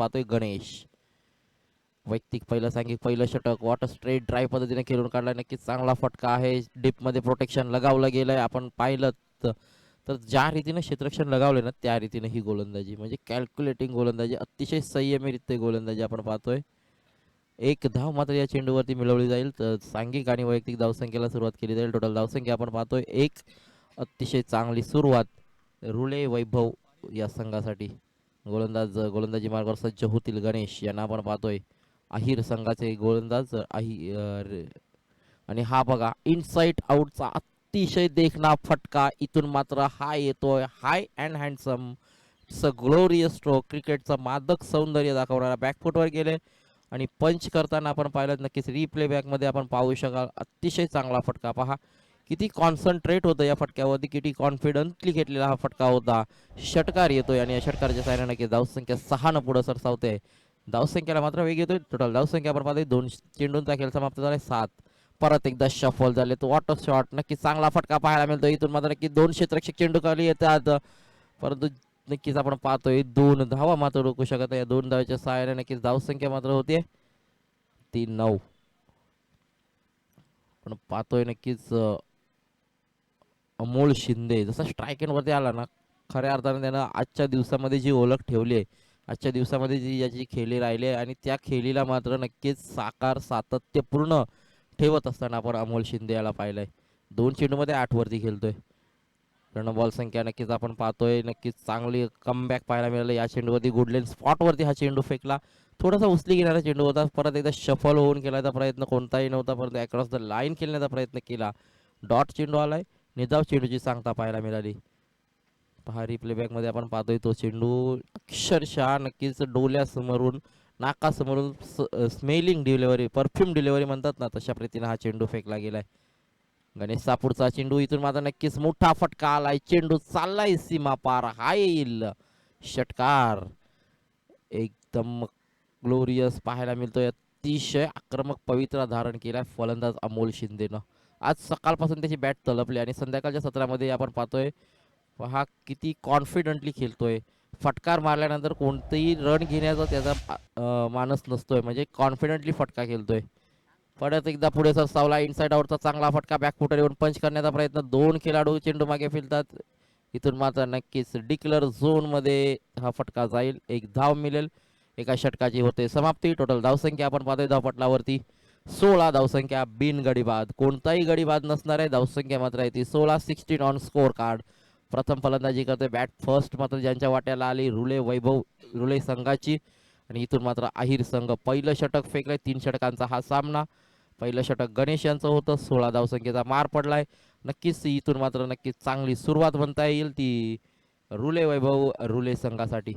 पाहतोय गणेश. वैयक्तिक पहिलं सांगितलं पहिलं षटक. वॉटर स्ट्रेट ड्राईव्ह पद्धतीने खेळून काढला नक्कीच चांगला फटका आहे. डीपमध्ये प्रोटेक्शन लगावलं गेलंय. आपण पाहिलं तर ज्या रीतीने क्षेत्रक्षण लगावले ना त्या रीतीने ही गोलंदाजी. म्हणजे कॅल्क्युलेटिंग गोलंदाजी. अतिशय संयमीरित्य गोलंदाजी आपण पाहतोय. एक धाव मात्र या चेंडूवरती मिळवली जाईल. तर सांघिक आणि वैयक्तिक धावसंख्येला सुरुवात केली जाईल. टोटल धावसंख्या आपण पाहतोय एक. अतिशय चांगली सुरुवात. रुले वैभव या संघासाठी. गोलंदाज गोलंदाजी मार्गावर सज्ज होतील गणेश यांना आपण पाहतोय. अहिर संघाचे गोलंदाज अहिर आणि हा बघा इनसाईट आउटचा अतिशय देखना फटका इथून मात्र हा येतोय. High and handsome it's a glorious stroke क्रिकेटचं मादक सौंदर्य दाखवणारा बॅकफुटवर गेले. आणि पंच करताना आपण पाहिलं नक्कीच रिप्ले बॅकमध्ये आपण पाहू शकाल अतिशय चांगला फटका. पहा किती कॉन्सन्ट्रेट होतं या फटक्यावरती? किती कॉन्फिडंटली घेतलेला हा फटका होता? षटकार येतोय आणि या षटकारच्या साह्याने नक्की धावसंख्या सहानं पुढं सरसावते. धावसंख्येला मात्र वेग येतोय. टोटल धावसंख्या आपण पाहतोय दोन चेंडूंचा खेळ समाप्त झाला सात. परत एकदा शफल झाले. तो वॉटर शॉट नक्की चांगला फटका पाहायला मिळतो. इथून मात्र नक्की दोन क्षेत्रक्षक चेंडू खाली येतात. परंतु नक्कीच आपण पाहतोय दोन धावा मात्र रोखू शकत या दोन धावाच्या सहाय्याने नक्कीच धावसंख्या मात्र होते. ती नऊ. पण पाहतोय नक्कीच अमोल शिंदे जसा स्ट्राईक एंडवरती आला ना खऱ्या अर्थाने त्यानं आजच्या दिवसामध्ये जी ओळख ठेवली आहे आजच्या दिवसामध्ये जी याची खेळी राहिली आहे आणि त्या खेळीला मात्र नक्कीच साकार सातत्यपूर्ण ठेवत असताना आपण अमोल शिंदे याला पाहिलंय. दोन चेंडूमध्ये आठवरती खेळतो खेळतोय. रणबॉल बॉल संख्या नक्कीच आपण पाहतोय. नक्कीच चांगली कमबॅक पाहायला मिळालं. या चेंडूवरती गुडलेन स्पॉटवरती हा चेंडू फेकला. थोडासा उचली घेणारा चेंडू होता. परत एकदा शफल होऊन केल्याचा प्रयत्न कोणताही नव्हता. परंतु अक्रॉस द लाईन खेळण्याचा प्रयत्न केला. डॉट चेंडू आलाय. निदाव चेंडूची सांगता पाहायला मिळाली. पहा रिप्लेबॅकमध्ये आपण पाहतोय तो चेंडू अक्षरशः नक्कीच डोल्यासमोरून नाकासमोरून स्मेलिंग डिलिव्हरी परफ्यूम डिलिव्हरी म्हणतात ना तशा प्रतीनं हा चेंडू फेकला गेलाय. गणेश सापूरचा चेंडू इथून माझा नक्कीच मोठा फटका आलाय. चेंडू चाललाय सीमा पार. हा येईल. षटकार. एकदम ग्लोरियस पाहायला मिळतोय. अतिशय आक्रमक पवित्रा धारण केलाय फलंदाज अमोल शिंदेनं. आज सकाळपासून त्याची बॅट तलपली आणि संध्याकाळच्या सत्रामध्ये आपण पाहतोय हा किती कॉन्फिडंटली खेळतोय. फटकार मारल्यानंतर कोणतेही रन घेण्याचा त्याचा मानस नसतोय. म्हणजे कॉन्फिडंटली फटका खेळतोय. परत एकदा पुढे सर सावला इनसाइड आउटचा चांगला फटका बॅकफुटर येऊन पंच करण्याचा प्रयत्न. दोन खेळाडू चेंडू मागे फिरतात. इथून मात्र नक्कीच डिक्लर झोनमध्ये हा फटका जाईल. एक धाव मिळेल. एका षटकाची होते समाप्ती. टोटल धावसंख्या आपण पाहतोय धावपटलावरती. सोळा धावसंख्या बिन गडीबाद. कोणताही गडीबाद नसणार आहे धावसंख्या मात्र आहे ती सोळा सिक्स्टीन ऑन स्कोर कार्ड प्रथम फलंदाजी करते बॅट फर्स्ट मात्र ज्यांच्या वाट्याला आली रुले वैभव रुले संघाची. आणि इथून मात्र आहिर संघ. पहिलं षटक फेकलंय तीन षटकांचा हा सामना. पहिलं षटक गणेश यांचं होतं सोळा धावसंख्येचा मार पडलाय. नक्कीच इथून मात्र नक्कीच चांगली सुरुवात म्हणता येईल ती रुले वैभव रुले संघासाठी.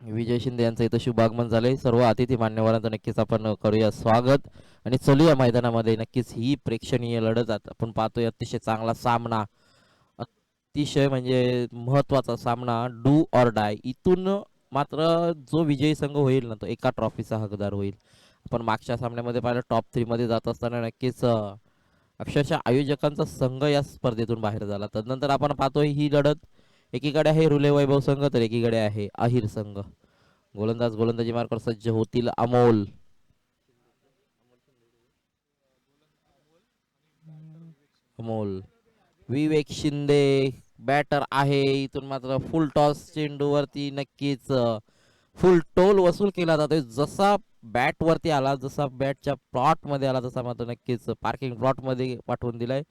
विजय शिंदे यांचं इथं शुभागमन झालंय. सर्व अतिथी मान्यवरांचं नक्कीच आपण करूया स्वागत. आणि चलूया मैदानामध्ये. नक्कीच ही प्रेक्षणीय लढत आपण पाहतोय. अतिशय चांगला सामना. अतिशय म्हणजे महत्त्वाचा सामना. डू ऑर डाय इथून मात्र जो विजयी संघ होईल ना तो एका ट्रॉफीचा हकदार होईल. आपण मागच्या सामन्यामध्ये पाहिलं टॉप थ्रीमध्ये जात असताना नक्कीच अक्षरशः आयोजकांचा संघ या स्पर्धेतून बाहेर झाला. तदनंतर आपण पाहतोय ही लढत एकीकडे आहे रुले वैभव संघ तर एकीकडे आहे अहिर संघ. गोलंदाज गोलंदाजी मार्कर सज्ज होतील अमोल. अमोल. विवेक शिंदे बॅटर आहे. इथून मात्र फुल टॉस चेंडूवरती नक्कीच फुल टोल वसूल केला जातोय. जसा बॅट वरती आला जसा बॅटच्या प्लॉटमध्ये आला तसा मात्र नक्कीच पार्किंग प्लॉटमध्ये पाठवून दिलाय.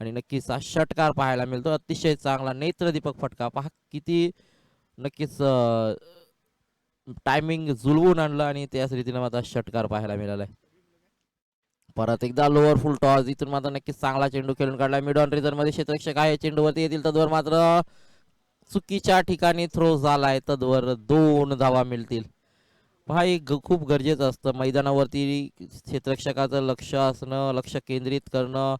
आणि नक्कीच हा षटकार पाहायला मिळतो. अतिशय चांगला नेत्रदीपक फटका. पहा किती नक्कीच टायमिंग जुळवून आणलं आणि त्याच रीतीनं माझा षटकार पाहायला मिळालाय. परत एकदा लोअर फुल टॉस इथून मात्र नक्कीच चांगला चेंडू खेळून काढला. मिड ऑन रिझनमध्ये क्षेत्रक्षक आहे. चेंडूवरती येतील तद्वर मात्र चुकीच्या ठिकाणी थ्रो झालाय. तद्वर दोन धावा मिळतील. पहा हे ग- खूप गरजेचं असतं. मैदानावरती क्षेत्रक्षकाचं लक्ष असणं लक्ष केंद्रित करणं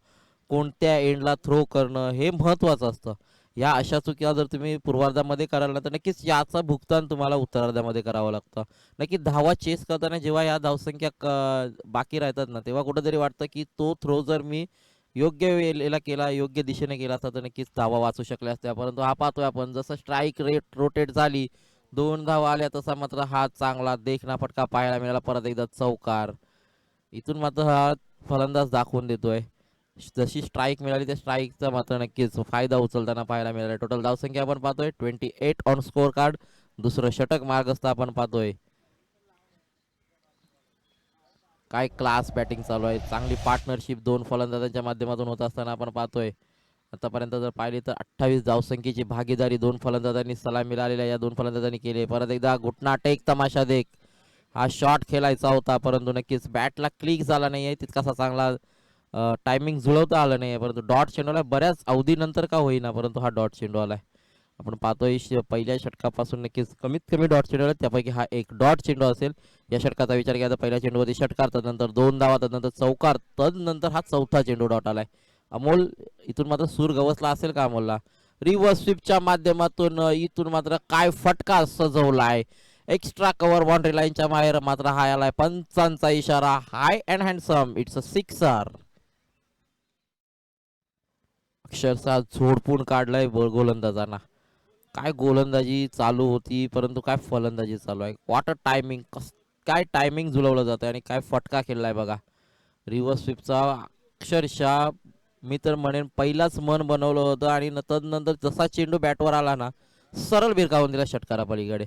कोणत्या एंडला थ्रो करणं हे महत्त्वाचं असतं. या अशा चुकीला जर तुम्ही पूर्वार्धामध्ये कराल ना तर नक्कीच याचं भुगतान तुम्हाला उत्तरार्धामध्ये करावं लागतं. नक्की धावा चेस करताना जेव्हा या धावसंख्या क- बाकी राहतात ना तेव्हा कुठंतरी वाटतं की तो थ्रो जर मी योग्य वेळेला केला योग्य दिशेने केला असता तर नक्कीच धावा वाचू शकल्या असत्या. परंतु हा पाहतोय आपण जसं स्ट्राईक रेट रोटेट झाली दोन धावा आल्या तसा मात्र हा चांगला देखना फटका पाहायला मिळाला. परत एकदा चौकार. इथून मात्र हा फलंदाज दाखवून देतोय. जशी स्ट्राईक मिळाली त्या स्ट्राईकचा मात्र नक्कीच फायदा उचलताना पाहायला मिळाला. टोटल धावसंख्या आपण पाहतोय. Twenty eight on score card दुसरं षटक मार्गस्थ आपण पाहतोय. काय क्लास बॅटिंग चालू आहे. चांगली पार्टनरशिप दोन फलंदाजांच्या माध्यमातून होत असताना आपण पाहतोय. आतापर्यंत जर पाहिली तर अठ्ठावीस धावसंख्येची भागीदारी दोन फलंदाजांनी सलामी मिळालेल्या या दोन फलंदाजांनी केली परत एकदा घुटना टेक तमाशा देख. हा शॉट खेळायचा होता परंतु नक्कीच बॅटला क्लिक झाला नाही आहे तितकासा चांगला टायमिंग जुळवता आलं नाही परंतु डॉट चेंडूला बऱ्याच अवधीनंतर का होईना परंतु हा डॉट चेंडू आहे आपण पाहतोय श- पहिल्या षटकापासून नक्कीच कमीत कमी डॉट चेंडू आला त्यापैकी हा एक डॉट चेंडू असेल. या षटकाचा विचार केला तर पहिल्या चेंडूवरती षटकार तदनंतर दोन धावा तदनंतर चौकार तदनंतर हा चौथा चेंडू डॉट आलाय. अमोल इथून मात्र सूर गवसला असेल का अमोलला? रिव्हर्स स्वीपच्या माध्यमातून इथून मात्र काय फटका सजवलाय? एक्स्ट्रा कव्हर बाउंड्री लाईनच्या बाहेर मात्र हा आलाय. पंचांचा इशारा. High and handsome it's a sixer अक्षरशः झोडपून काढलाय गोलंदाजांना. काय गोलंदाजी चालू होती परंतु काय फलंदाजी चालू आहे. वॉटर टायमिंग कस काय टायमिंग झुलवलं जातं आणि काय फटका खेळलाय बघा. रिव्हर्स स्वीपचा अक्षरशः मी तर म्हणेन पहिलाच मन बनवलं होतं आणि न- तदनंतर जसा चेंडू बॅटवर आला ना सरळ बिरकावून दिला षटकारा पलीकडे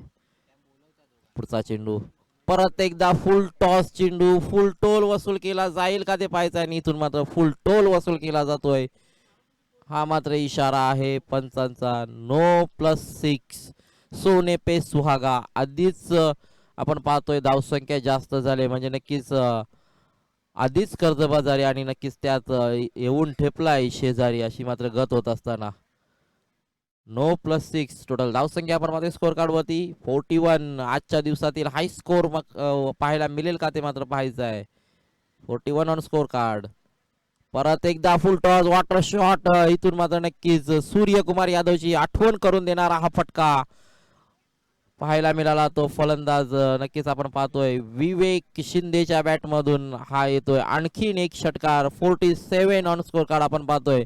पुढचा चेंडू. परत एकदा फुल टॉस चेंडू फुल टोल वसूल केला जाईल का ते पाहायचं आणि इथून मात्र फुल टोल वसूल केला जातोय. हा मात्र इशारा आहे पंचांचा. नो प्लस सिक्स सोने पे सुहागा. आधीच आपण पाहतोय धावसंख्या जास्त झाले. म्हणजे नक्कीच आधीच कर्जबाजारी आणि नक्कीच त्यात येऊन ठेपलाय शेजारी अशी मात्र गत होत असताना. नो प्लस सिक्स टोटल धावसंख्या आपण मात्र स्कोर कार्ड वरती. फोर्टी वन आजच्या दिवसातील हाय स्कोर मग पाहायला मिळेल का ते मात्र पाहायचं आहे. Forty one on score card परत एकदा फुल टॉस वॉटर शॉट इथून मात्र नक्कीच सूर्यकुमार यादवची आठवण करून देणारा हा फटका. पाहायला मिळाला तो फलंदाज. नक्कीच आपण पाहतोय विवेक शिंदेच्या बॅटमधून हा येतोय. आणखीन एक षटकार forty seven on score card आपण पाहतोय.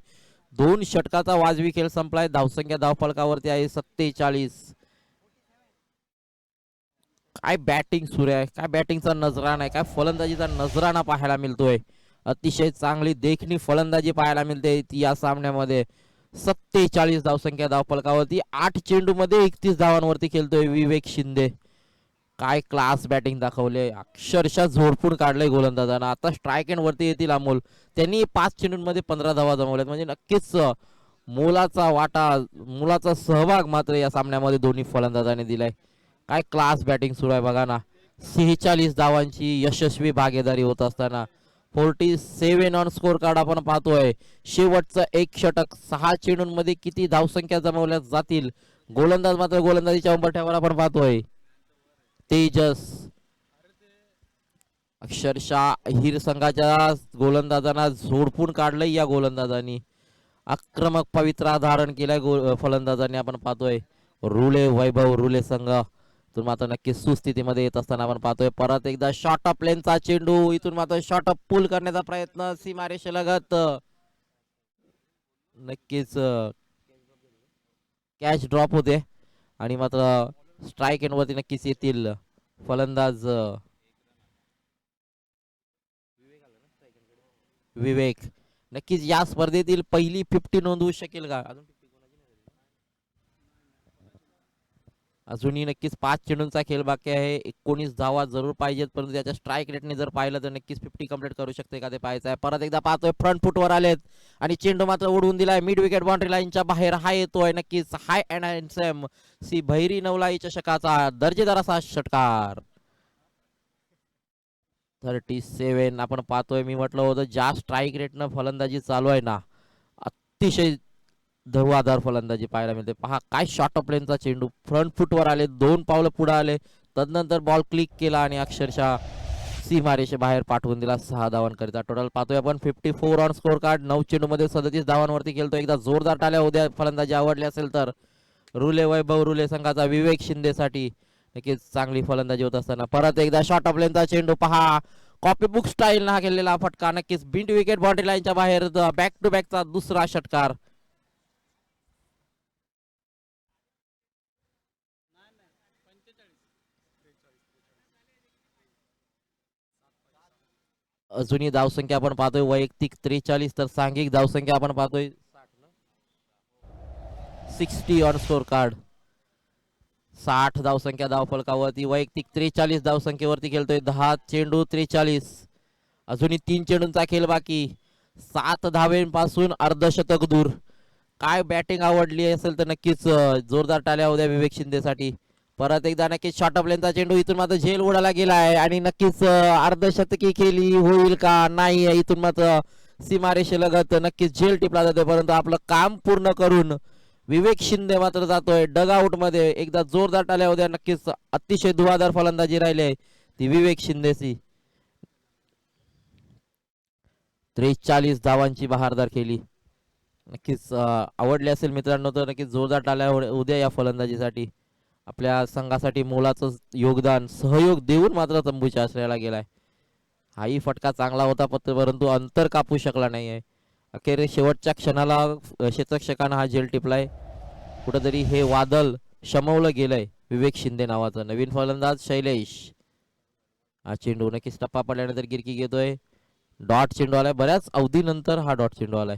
दोन षटकाचा वाजवी खेळ संपलाय. धावसंख्या धावफलकावरती आहे सत्तेचाळीस. काय बॅटिंग सुरू आहे? काय बॅटिंगचा नजराणा आहे काय फलंदाजीचा नजराणा पाहायला मिळतोय? अतिशय चांगली देखणी फलंदाजी पाहायला मिळते ती या सामन्यामध्ये. सत्तेचाळीस धावसंख्या धावफलकावरती आठ चेंडू मध्ये एकतीस धावांवरती खेळतोय विवेक शिंदे. काय क्लास बॅटिंग दाखवले अक्षरशः झोडपून काढलंय गोलंदाजानं. आता स्ट्राईक एंडवरती येतील अमोल. त्यांनी पाच चेंडूंमध्ये पंधरा धावा जमवल्यात. म्हणजे नक्कीच मोलाचा वाटा मुलाचा सहभाग मात्र या सामन्यामध्ये दोन्ही फलंदाजाने दिलाय. काय क्लास बॅटिंग सुरू आहे बघा ना. सेहेचाळीस धावांची यशस्वी भागीदारी होत असताना forty seven on score card आपण पाहतोय. शेवटचं एक षटक सहा चेंडूंमध्ये किती धावसंख्या जमवल्या जातील? गोलंदाज मात्र गोलंदाजीच्या उंबरठ्यावर आपण पाहतोय. तेजस. अक्षरशः हिर संघाच्या गोलंदाजांना झोडपून काढलंय या गोलंदाजांनी. आक्रमक पवित्रा धारण केलाय गो फलंदाजांनी आपण पाहतोय. रुले वैभव रुले संघ. इथून मात्र नक्की सुस्थितीमध्ये येत असताना आपण पाहतोय. परत एकदा शॉर्ट अप लेनचा चेंडू. इथून मात्र शॉर्ट अप पुल करण्याचा प्रयत्न सीमारेषेलगत नक्कीच कॅच ड्रॉप होते. आणि मात्र स्ट्राईक एंड वरती नक्कीच येतील फलंदाज विवेक. नक्कीच या स्पर्धेतील पहिली फिफ्टी नोंदवू शकेल का? अजून 50 कोणाची नाही झाली? अजूनही नक्कीच पाच चेंडूंचा खेळ बाकी आहे. एकोणीस धावा जरूर पाहिजेत परंतु त्याच्या स्ट्राईक रेटने जर पाहिलं तर नक्कीच फिफ्टी कंप्लीट करू शकते का ते पाहायचं आहे. परत एकदा पाहतोय फ्रंट फुटवर आलेत आणि चेंडू मात्र उडवून दिलाय. मिड विकेट बाउंड्री लाईनच्या बाहेर हा येतोय. नक्कीच हाय अँड हँडसम सी भैरी नवलाई चषकाचा दर्जेदार असा षटकार. थर्टी सेव्हन आपण पाहतोय. मी म्हटलं होतं ज्या स्ट्राईक रेटनं फलंदाजी चालू आहे ना अतिशय धवादार फलंदाजी पाहायला मिळते. पहा काय शॉर्ट ऑफ लेनचा चेंडू. फ्रंट फुटवर आले दोन पावलं पुढे आले. तदनंतर बॉल क्लिक केला आणि अक्षरशः सीमारेषे बाहेर पाठवून दिला सहा धावांकरिता. टोटल पाहतोय आपण fifty four on score card नऊ चेंडूमध्ये सदतीस धावांवरती खेळतो एकदा जोरदार टाल्या उद्या फलंदाजी आवडली असेल तर रुले वैभव रुले संघाचा विवेक शिंदेसाठी नक्कीच चांगली फलंदाजी होत असताना. परत एकदा शॉर्ट ऑफ लेनचा चेंडू पहा. कॉपी बुक स्टाईल हा केलेला फटका. नक्कीच बिंट विकेट बाउंड्री लाईनच्या बाहेर. बॅक टू बॅकचा दुसरा षटकार. जुनी धावसंख्या आपण पाहतोय वैयक्तिक त्रेचाळीस तर सांघिक धावसंख्या आपण पाहतोय. Sixty on score card. साठ धावसंख्या धावफलकावरती वैयक्तिक त्रेचाळीस धावसंख्येवरती खेळतोय. दहा चेंडू त्रेचाळीस. अजूनही तीन चेंडूंचा खेळ बाकी. सात धावेंपासून अर्धशतक दूर. काय बॅटिंग आवडली असेल तर नक्कीच जोरदार टाळ्या उद्या विवेक शिंदेसाठी. परत एकदा नक्कीच शॉर्ट ऑफ लेनचा चेंडू इथून मात्र झेल उडाला गेला आहे आणि नक्कीच अर्धशतकी केली होईल का? नाही इथून मात्र सीमारेषेलगत नक्कीच झेल टिपला जातोय. परंतु आपलं काम पूर्ण करून विवेक शिंदे मात्र जातोय. डग आउटमध्ये एकदा जोरदार टाल्या उद्या नक्कीच अतिशय धुवाधार फलंदाजी राहिली आहे ती विवेक शिंदेची. त्रेचाळीस धावांची बहारदार केली. नक्कीच आवडली असेल मित्रांनो तर नक्कीच जोरदार टाल्या उद्या या फलंदाजीसाठी. आपल्या संघासाठी मोलाचं योगदान सहयोग देऊन मात्र तंबूच्या आश्रयाला गेलाय. हाही फटका चांगला होता पत्र परंतु अंतर कापू शकला नाहीये. अखेर शेवटच्या क्षणाला क्षेत्रक्षकानं हा झेल टिपलाय. कुठंतरी हे वादल शमवलं गेलंय विवेक शिंदे नावाचं. नवीन फलंदाज शैलेश. हा चेंडू नक्कीच टप्पा पडल्यानंतर गिरकी घेतोय. डॉट चेंडू आलाय बऱ्याच अवधीनंतर हा डॉट चेंडू आलाय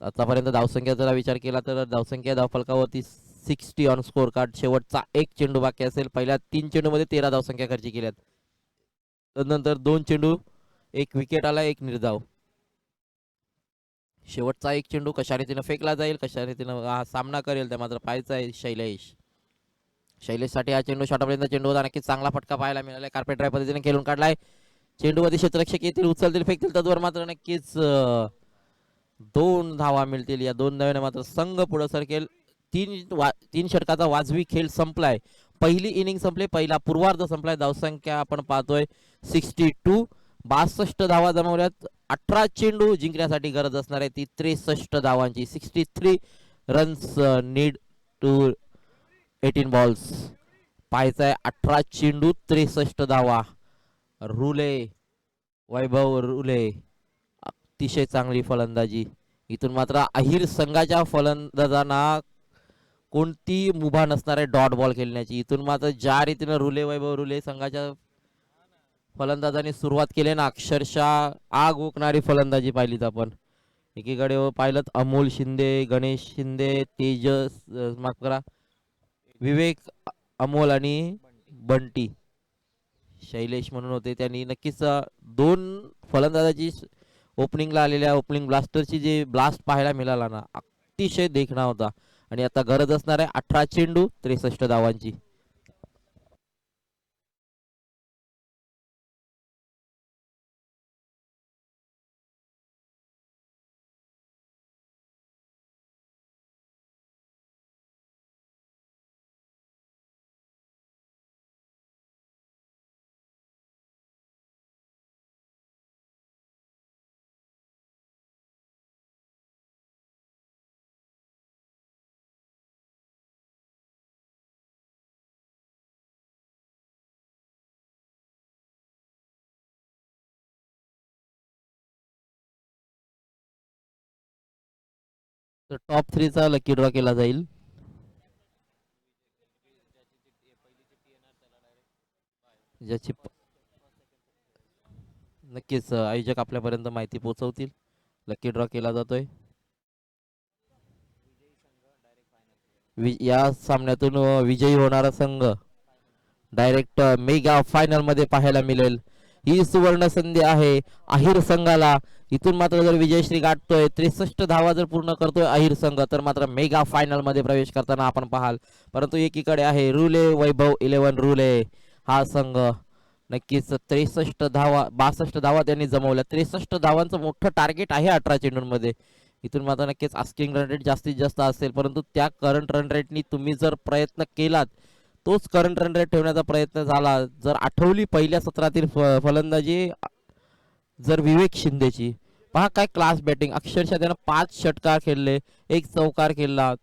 आतापर्यंत धावसंख्या जरा विचार केला तर धावसंख्या धावफलकावरती सिक्स्टी ऑन स्कोर कार्ड शेवटचा एक चेंडू बाकी असेल. पहिल्या तीन चेंडूमध्ये तेरा धावसंख्या खर्ची केल्यात. तदनंतर दोन चेंडू एक विकेट आला एक निर्धाव. शेवटचा एक चेंडू कशा रीतीनं फेकला जाईल कशा रीतीनं हा सामना करेल त्या मात्र पाहायचा आहे शैलेश. शैलेशसाठी हा चेंडू शॉटापर्यंत चेंडू होता. नक्कीच चांगला फटका पाहायला मिळाला कार्पेट ड्राय पद्धतीने खेळून काढलाय. चेंडूमध्ये क्षेत्ररक्षक येतील उचलतील फेकतील तद्वर मात्र नक्कीच दोन धावा मिळतील. या दोन धाव्याने मात्र संघ पुढे सरकेल. तीन वा तीन षटकाचा वाजवी खेळ संपलाय. पहिली इनिंग संपली पहिला पूर्वार्ध संपलाय. धावसंख्या आपण पाहतोय सिक्स्टी टू बासष्ट धावा जमवल्यात. अठरा चेंडू जिंकण्यासाठी गरज असणार आहे ती त्रेसष्ट धावांची. Sixty three runs need to eighteen balls पाहायचा आहे अठरा चेंडू त्रेसष्ट धावा. रुले वैभव रुले. अतिशय चांगली फलंदाजी. इथून मात्र अहिर संघाच्या फलंदाजांना कोणती मुभा नसणार आहे डॉट बॉल खेळण्याची? इथून मात्र ज्या रीतीनं रुले वैभव रुले संघाच्या फलंदाजांनी सुरुवात केली ना अक्षरशः आग ओकणारी फलंदाजी पाहिलीत आपण. एकीकडे हो पाहिलं अमोल शिंदे गणेश शिंदे तेजस माफ करा विवेक अमोल आणि बंटी. शैलेश म्हणून होते. त्यांनी नक्कीच दोन फलंदाजाची ओपनिंगला आलेल्या ओपनिंग ब्लास्टरची जे ब्लास्ट पाहायला मिळाला ना अतिशय देखणा होता. आणि आता गरज असणार आहे अठरा चेंडू त्रेसष्ट धावांची. तर टॉप थ्रीचा लकी ड्रॉ केला जाईल. ज्याची नक्कीच आयोजक आपल्यापर्यंत माहिती पोहोचवतील. लकी ड्रॉ केला जातोय. या सामन्यातून विजयी होणारा संघ डायरेक्ट मेगा फायनलमध्ये पाहायला मिळेल. ही सुवर्ण संधी आहे. अहिर संघाला इथून मात्र जर विजयश्री गाठतोय त्रेसष्ट धावा जर पूर्ण करतोय अहिर संघ तर मात्र मेगा फायनलमध्ये प्रवेश करताना आपण पाहाल. परंतु एकीकडे आहे रुले वैभव इलेव्हन रुले. हा संघ नक्कीच त्रेसष्ट धावा बासष्ट धावा त्यांनी जमवल्या. त्रेसष्ट धावांचं मोठं टार्गेट आहे अठरा चेंडूंमध्ये. इथून मात्र नक्कीच आस्किंग रन रेट जास्तीत जास्त असेल परंतु त्या करंट रन रेटनी तुम्ही जर प्रयत्न केलात तोच करंट रन रेट ठेवण्याचा प्रयत्न झाला. जर आठवली पहिल्या सत्रातील फ- फलंदाजी जर विवेक शिंदेची. पहा काय क्लास बॅटिंग अक्षरशः त्यानं पाच षटकार खेळले एक चौकार खेळला.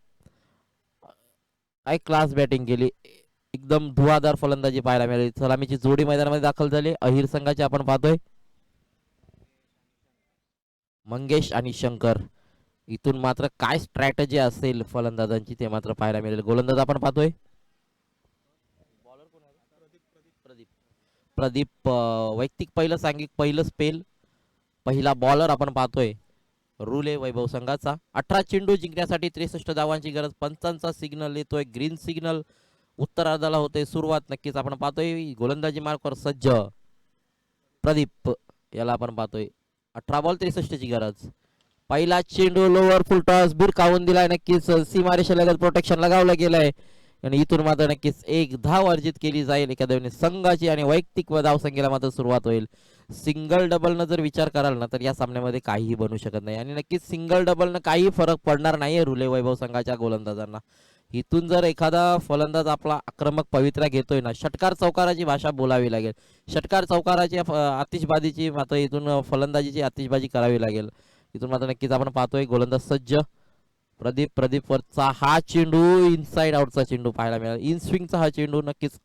काय क्लास बॅटिंग केली. एकदम धुवाधार फलंदाजी पाहायला मिळाली. सलामीची जोडी मैदानामध्ये दाखल झाली. अहिर संघाची आपण पाहतोय. मंगेश आणि शंकर. इथून मात्र काय स्ट्रॅटजी असेल फलंदाजांची ते मात्र पाहायला मिळेल. गोलंदाज आपण पाहतोय. प्रदीप वैयक्तिक पहिलं सांगिक पहिलं स्पेल पहिला बॉलर आपण पाहतोय. रुले वैभव संघाचा. अठरा चेंडू जिंकण्यासाठी त्रेसष्ट धावांची गरज. पंचांचा सिग्नल येतोय. ग्रीन सिग्नल उत्तरार्धाला होते. सुरुवात नक्कीच आपण पाहतोय. गोलंदाजी मार्कवर सज्ज प्रदीप याला आपण पाहतोय. अठरा बॉल त्रेसष्टची गरज. पहिला चेंडू लोवर फुल टॉस बिरकावून दिलाय नक्कीच. सीमारेषा लगत प्रोटेक्शन लगावलं गेलंय. आणि इथून मात्र नक्कीच एक धाव अर्जित केली जाईल. एखाद्या संघाची आणि वैयक्तिक व धावसंख्येला मात्र सुरुवात होईल. सिंगल डबलनं जर विचार कराल ना तर या सामन्यामध्ये काहीही बनू शकत नाही. आणि नक्कीच सिंगल डबलनं काही फरक पडणार नाहीये रुले वैभव संघाच्या गोलंदाजांना. इथून जर एखादा फलंदाज आपला आक्रमक पवित्रा घेतोय ना षटकार चौकाराची भाषा बोलावी लागेल. षटकार चौकाराची आतिषबाजीची मात्र इथून फलंदाजीची आतिषबाजी करावी लागेल. इथून मात्र नक्कीच आपण पाहतोय गोलंदाज सज्ज. प्रदीप प्रदीप वरचा हा चेंडू इनसाइड आउटचा चेंडू पाहायला मिळाला. इन स्विंगचा हा चेंडू नक्कीच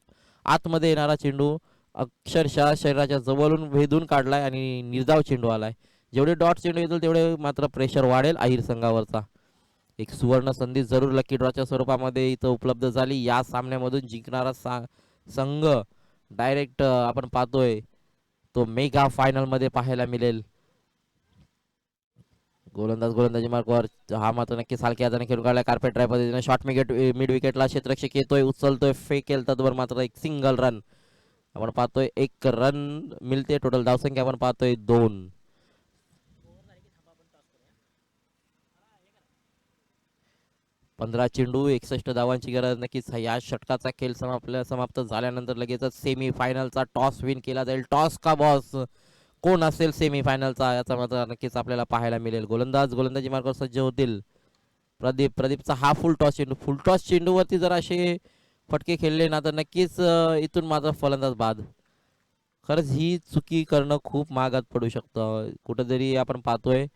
आतमध्ये येणारा चेंडू अक्षरशः शरीराच्या जवळून भेदून काढलाय आणि निर्धाव चेंडू आलाय. जेवढे डॉट चेंडू येतील तेवढे मात्र प्रेशर वाढेल अहिर संघावरचा. एक सुवर्ण संधी जरूर लकी ड्रॉच्या स्वरूपामध्ये इथं उपलब्ध झाली. या सामन्यामधून जिंकणारा सा संघ डायरेक्ट आपण पाहतोय तो मेगा फायनलमध्ये पाहायला मिळेल. गोलंदाज गोलंदाजी मार्कवर हा मात्र नक्की सारख्या हाताने खेळून काढला कार्पेट ड्राय पद्धतीने शॉर्ट मिकेट मिड विकेटला क्षेत्रक्षक येतोय उचलतोय फेकेल तत्वर मात्र एक सिंगल रन आपण पाहतोय एक रन मिळते. टोटल धावसंख्या आपण पाहतोय दोन. पंधरा चेंडू एकसष्ट धावांची गरज नक्कीच या षटकाचा खेळ समाप्त समाप्त झाल्यानंतर लगेचच सेमी फायनलचा टॉस विन केला जाईल. टॉस का बॉस कोण असेल सेमी फायनलचा याचा मात्र नक्कीच आपल्याला पाहायला मिळेल. गोलंदाज गोलंदाजी मार्गावर सज्ज होतील. प्रदीप प्रदीपचा हा फुल टॉस चेंडू. फुल टॉस चेंडूवरती जर असे फटके खेळले ना तर नक्कीच इथून माझा फलंदाज बाद. खरंच ही चुकी करणं खूप महागात पडू शकतं. कुठंतरी आपण पाहतोय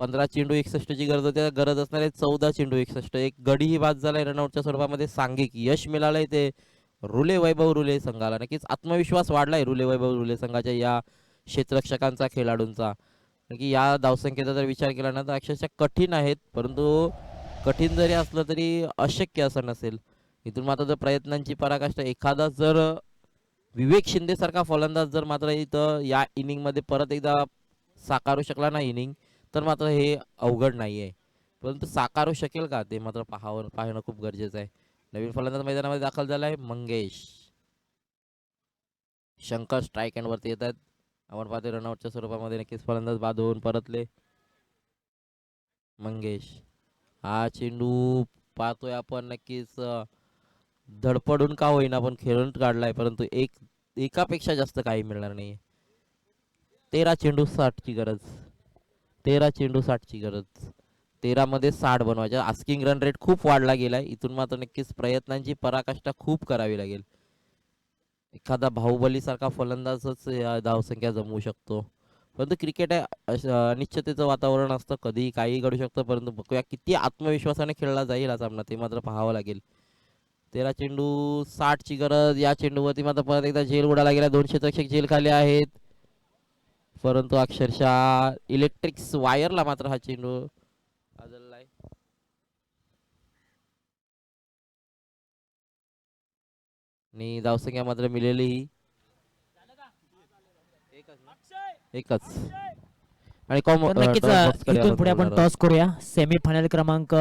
पंधरा चेंडू एकसष्टची गरज होती. गरज असणार आहे चौदा चेंडू एकसष्ट. एक गडी ही बाद झालाय रनआउटच्या स्वरूपामध्ये. सांघिक यश मिळालंय ते. रुले वैभव रुले संघाला नक्कीच आत्मविश्वास वाढलाय रुले वैभव रुले संघाच्या या क्षेत्ररक्षकांचा खेळाडूंचा. की या धावसंख्येचा जर विचार केला ना तर अक्षरशः कठीण आहेत परंतु कठीण जरी असलं तरी अशक्य असं नसेल. इथून मात्र जर प्रयत्नांची पराकाष्ठा एखादा जर विवेक शिंदेसारखा फलंदाज जर मात्र इथं या इनिंगमध्ये परत एकदा साकारू शकला ना इनिंग तर मात्र हे अवघड नाही आहे परंतु साकारू शकेल का ते मात्र पाहावं पाहणं खूप गरजेचं आहे. नवीन फलंदाज मैदानामध्ये दाखल झाला आहे मंगेश. शंकर स्ट्राईक अँडवरती वरती येतात. आपण पाहतोय रनआउटच्या स्वरूपामध्ये नक्कीच फलंदाज बाद होऊन परतले. मंगेश. हा चेंडू पाहतोय आपण नक्कीच धडपडून का होईना आपण खेळून काढलाय परंतु एक एकापेक्षा जास्त काही मिळणार नाही तेरा चेंडू साठची गरज. तेरा चेंडू साठची गरज. तेरामध्ये साठ बनवायच्या. आस्किंग रन रेट खूप वाढला गेलाय. इथून मात्र नक्कीच प्रयत्नांची पराकाष्ठा खूप करावी लागेल. एखादा बाहुबली सारखा फलंदाजच या धावसंख्या जमवू शकतो. परंतु क्रिकेट आहे अश- अनिश्चिततेचं वातावरण असतं. कधीही काही घडू शकतं. परंतु बघूया किती आत्मविश्वासाने खेळला जाईल हा सामना ते मात्र पाहावं लागेल. तेरा चेंडू साठची गरज या चेंडूवरती मात्र परत एकदा झेल उडाला गेला. दोनशे क्षेत्रक्षक झेल खाली आहेत. परंतु अक्षरशः इलेक्ट्रिक्स वायरला मात्र हा चेंडू आणि धावसंख्या मात्र मिळेली ही. एकच. आणि नक्कीच पुढे आपण टॉस करूया. सेमी फायनल क्रमांक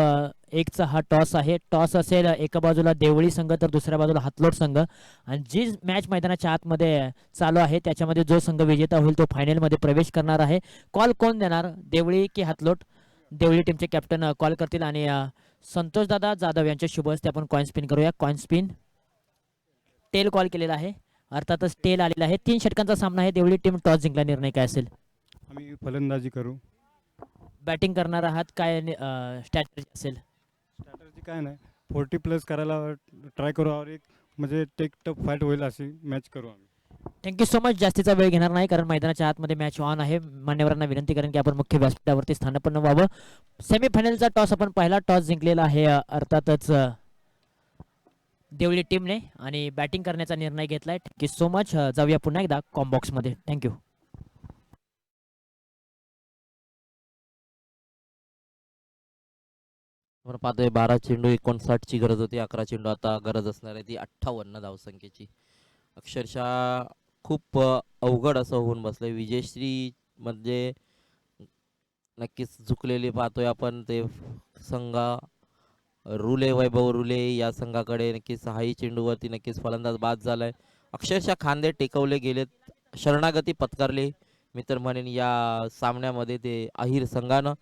एकचा हा टॉस आहे. टॉस असेल एका बाजूला देवळी संघ तर दुसऱ्या बाजूला हातलोट संघ. आणि जी मॅच मैदानाच्या आतमध्ये चालू आहे त्याच्यामध्ये जो संघ विजेता होईल तो फायनलमध्ये प्रवेश करणार आहे. कॉल कोण देणार? देवळी की हातलोट? देवळी टीमचे कॅप्टन कॉल करतील. आणि संतोष दादा जाधव यांच्या शुभ हस्ते आपण कॉइन स्पिन करूया. कॉइन स्पिन टेल कॉल केलेला आहे. अर्थातच टेल आलेला आहे. तीन षटकांचा सामना आहे. देवळी टीम टॉस जिंकला. निर्णय काय असेल? आम्ही फलंदाजी करू. बॅटिंग करणार आहात. काय स्ट्रॅटजी असेल? स्ट्रॅटर्जी काय नाही. फोर्टी प्लस करायला ट्राय करू. और एक म्हणजे टेक टफ फाईट होईल अशी मॅच करू आम्ही. थँक्यू सो मच जास्तीचा वेळ घेणार नाही कारण मैदानाच्या आतमध्ये मॅच ऑन आहे. मान्यवरांना विनंती करेन की आपण मुख्य व्यासपीठावरती स्थानपन्न व्हावं सेमीफायनलचा टॉस आपण पहिला टॉस जिंकलेला आहे. अर्थातच अ, देवळी टीमने आणि बॅटिंग करण्याचा निर्णय घेतलाय. थँक्यू सो मच जाऊया पुन्हा एकदा कॉम्बॉक्समध्ये थँक्यू आपण पाहतोय बारा चेंडू एकोणसाठची गरज होती अकरा चेंडू आता गरज असणार आहे ती अठ्ठावन्न धावसंख्येची. अक्षरशः खूप अवघड असं होऊन बसलंय. विजयश्री म्हणजे नक्कीच झुकलेली पाहतोय आपण ते संघा रुले वैभव रुले या संघाकडे नक्कीच सहाही चेंडूवरती नक्कीच फलंदाज बाद झालाय. अक्षरशः खांदे टेकवले गेलेत शरणागती पत्कारली. मी तर म्हणेन या सामन्यामध्ये ते अहिर संघानं.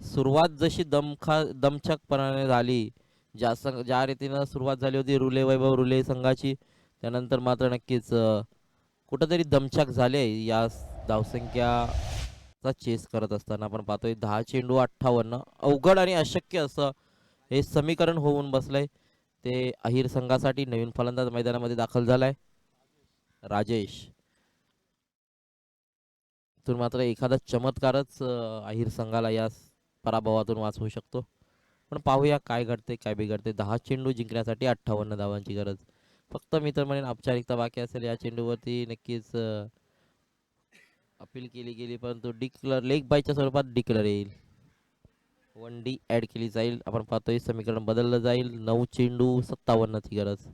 सुरुवात जशी दमखा दमछकपणाने झाली ज्या संघ ज्या रीतीनं सुरुवात झाली होती रुले वैभव रुले संघाची त्यानंतर मात्र नक्कीच कुठंतरी दमछक झाले. या धावसंख्याचा चेस करत असताना आपण पाहतोय दहा चेंडू अठ्ठावन्न अवघड आणि अशक्य असं हे समीकरण होऊन बसलंय. ते अहिर संघासाठी नवीन फलंदाज मैदानामध्ये दाखल झालाय. राजेश. तर मात्र एखादा चमत्कारच अहिर संघाला या पराभवातून वाचवू शकतो. पण पाहूया काय घडते काय बिघडते दहा चेंडू जिंकण्यासाठी अठ्ठावन्न धावांची गरज. फक्त मी तर म्हणेन औपचारिकता बाकी असेल या चेंडूवरती नक्कीच अपील केली गेली परंतु डिक्लर लेग बायच्या स्वरूपात डिक्लर येईल. वन डी ॲड केली जाईल. आपण पाहतोय समीकरण बदललं जाईल. नऊ चेंडू सत्तावन्नची गरज.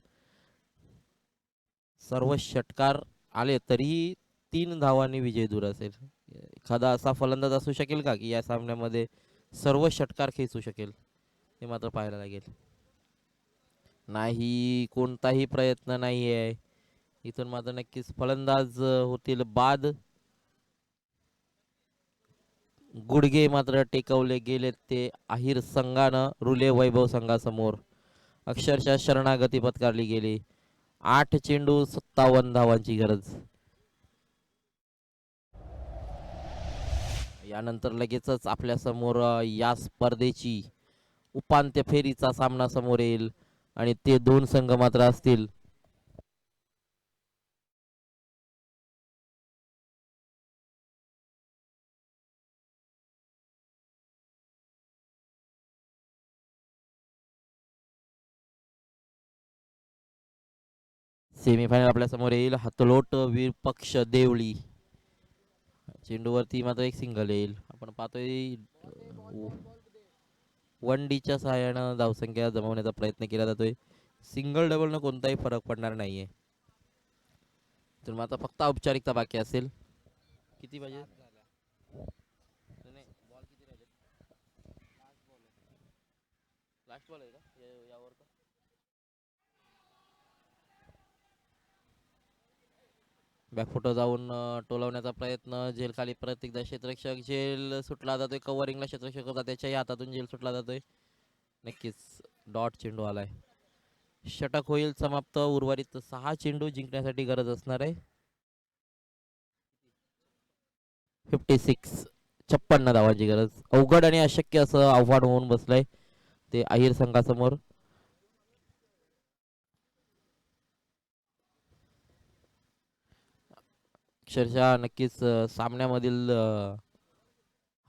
सर्व षटकार आले तरीही तीन धावांनी विजय दूर असेल. एखादा असा फलंदाज असू शकेल का की या सामन्यामध्ये सर्व षटकार खेचू शकेल? हे मात्र पाहायला लागेल. नाही कोणताही प्रयत्न नाही आहे इथून मात्र नक्कीच फलंदाज होतील बाद. गुडघे मात्र टेकवले गेलेत ते आहिर संघानं रुले वैभव संघासमोर. अक्षरशः शरणागती पत्कारली गेली. आठ चेंडू सत्तावन्न धावांची गरज. यानंतर लगेचच आपल्यासमोर या स्पर्धेची उपांत्य फेरीचा सामना समोर येईल आणि ते दोन संघ मात्र असतील. सेमीफायनल आपल्यासमोर येईल. हातलोट विरपक्ष देवळी. चेंडूवरती मात्र एक सिंगल येईल. आपण पाहतोय वन डीच्या सहाय्यानं धावसंख्या जमवण्याचा प्रयत्न केला जातोय. सिंगल डबलनं कोणताही फरक पडणार नाहीये. तर मग आता फक्त औपचारिकता बाकी असेल. किती पाहिजे लास्ट बॉल आहे का या- यावर का बॅकफुटं जाऊन टोलवण्याचा प्रयत्न झेल खाली परत एकदा क्षेत्रक्षक झेल सुटला जातोय कव्हरिंगला क्षेत्रक्षक होता त्याच्याही हातातून झेल सुटला जातोय. नक्कीच डॉट चेंडू आलाय. षटक होईल समाप्त उर्वरित सहा चेंडू जिंकण्यासाठी गरज असणार आहे. फिफ्टी सिक्स छप्पन्न धावांची गरज. अवघड आणि अशक्य असं आव्हान होऊन बसलंय ते अहिर संघासमोर अक्षरशः नक्कीच सामन्यामधील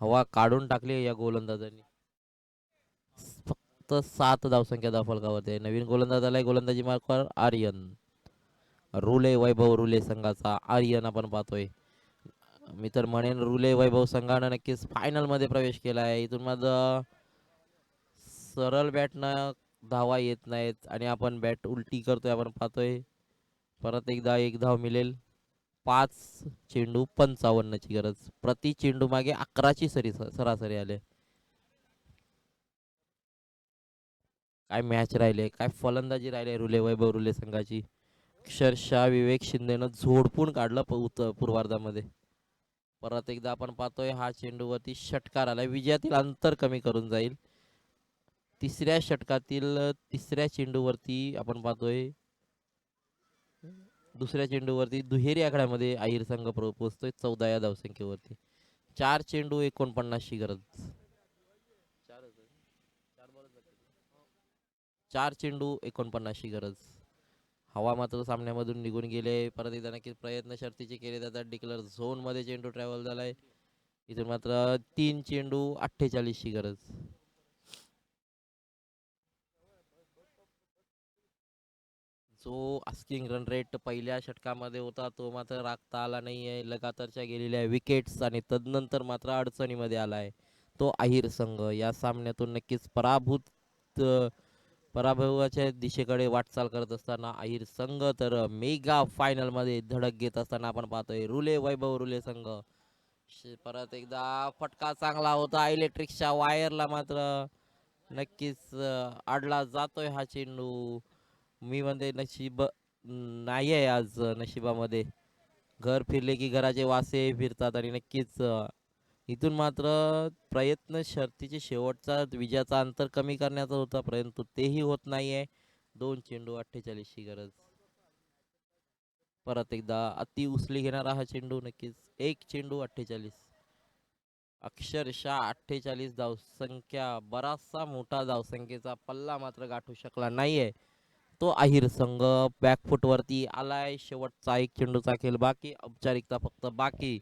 हवा काढून टाकली आहे या गोलंदाजांनी. फक्त सात धावसंख्या धावफलकावरती आहे नवीन गोलंदाज आलाय गोलंदाजी मार्कवर आर्यन. रुले वैभव रुले संघाचा आर्यन आपण पाहतोय. मी तर म्हणेन रुले वैभव संघानं नक्कीच फायनलमध्ये प्रवेश केला आहे. इथून माझं सरळ बॅटनं धावा येत नाहीत आणि आपण बॅट उलटी करतोय आपण पाहतोय. परत एकदा एक धाव मिळेल. पाच चेंडू पंचावन्नची गरज. प्रति चेंडू मागे अकराची सरी सरासरी आले. काय मॅच राहिले काय फलंदाजी राहिले रुले वैभव रुले संघाची. अक्षरशः विवेक शिंदेनं झोडपून काढलं उत पूर्वार्धामध्ये. परत एकदा आपण पाहतोय हा चेंडूवरती षटकार आलाय. विजयातील अंतर कमी करून जाईल. तिसऱ्या षटकातील तिसऱ्या चेंडूवरती आपण पाहतोय दुसऱ्या चेंडूवरती दुहेरी आकड्यामध्ये आहिर संघ पोहोचतोय चौदा या धावसंख्येवरती. चार चेंडू एकोणपन्नासची गरज. चार चेंडू एकोणपन्नासची गरज. हवा मात्र सामन्यामधून निघून गेले. परत एकदा नक्कीच प्रयत्न शर्तीचे केले जातात. डिक्लर झोनमध्ये चेंडू ट्रॅव्हल झालाय. इथून मात्र तीन चेंडू अठ्ठेचाळीसची गरज. जो आस्किंग रन रेट पहिल्या षटकामध्ये होता तो मात्र राखता आला नाही आहे लगातारच्या गेलेल्या विकेट्स आणि तदनंतर मात्र अडचणीमध्ये आला आहे तो आहिर संघ. या सामन्यातून नक्कीच पराभूत पराभवाच्या दिशेकडे वाटचाल करत असताना आहिर संघ तर मेगा फायनलमध्ये धडक घेत असताना आपण पाहतोय रुले वैभव रुले संघ. श- परत एकदा फटका चांगला होता. इलेक्ट्रिकच्या वायरला मात्र नक्कीच आडला अडला जातोय हा चेंडू. मी म्हणते नशीब नाही आहे आज नशिबामध्ये. घर फिरले की घराचे वासे फिरतात आणि नक्कीच इथून मात्र प्रयत्न शर्तीचे शेवटचा विजयाचा अंतर कमी करण्याचा होता परंतु तेही होत नाही आहे दोन चेंडू अठ्ठेचाळीसची गरज. परत एकदा अति उचली घेणारा हा चेंडू नक्कीच एक चेंडू अठ्ठेचाळीस. अक्षरशः अठ्ठेचाळीस धावसंख्या बराचसा मोठा धावसंख्येचा पल्ला मात्र गाठू शकला नाहीये. तो अहिर संघ बॅकफुटवरती आलाय. शेवटचा एक चेंडूचा खेळ बाकी औपचारिकता फक्त बाकी.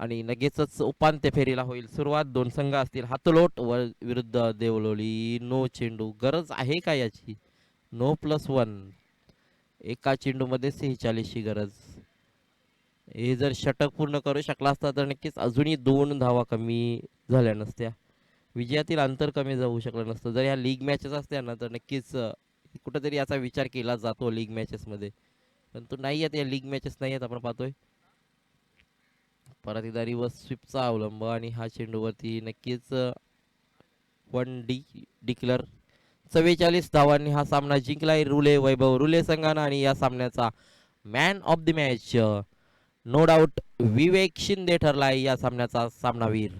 आणि लगेचच उपांत्य फेरीला होईल सुरुवात. दोन संघ असतील हातलोट व विरुद्ध देवलोली. नो चेंडू गरज आहे का याची? नो प्लस वन एका चेंडूमध्ये सेहेचाळीसची गरज. हे जर षटक पूर्ण करू शकला असता तर नक्कीच अजूनही दोन धावा कमी झाल्या नसत्या. विजयातील अंतर कमी जाऊ शकलं नसतं. जर ह्या लीग मॅचेस असत्या ना तर नक्कीच कुठेतरी याचा विचार केला जातो लीग मॅचेसमध्ये परंतु नाही आहेत या लीग मॅचेस नाही आहेत आपण पाहतोय. परत एकदा रिवर्स स्वीपचा अवलंब आणि हा चेंडूवरती नक्कीच वन डी डिक्लर चव्वेचाळीस धावांनी हा सामना जिंकलाय रुले वैभव. रुले संघानं आणि या सामन्याचा man of the match no doubt Vivek Shinde ठरलाय या सामन्याचा सामनावीर.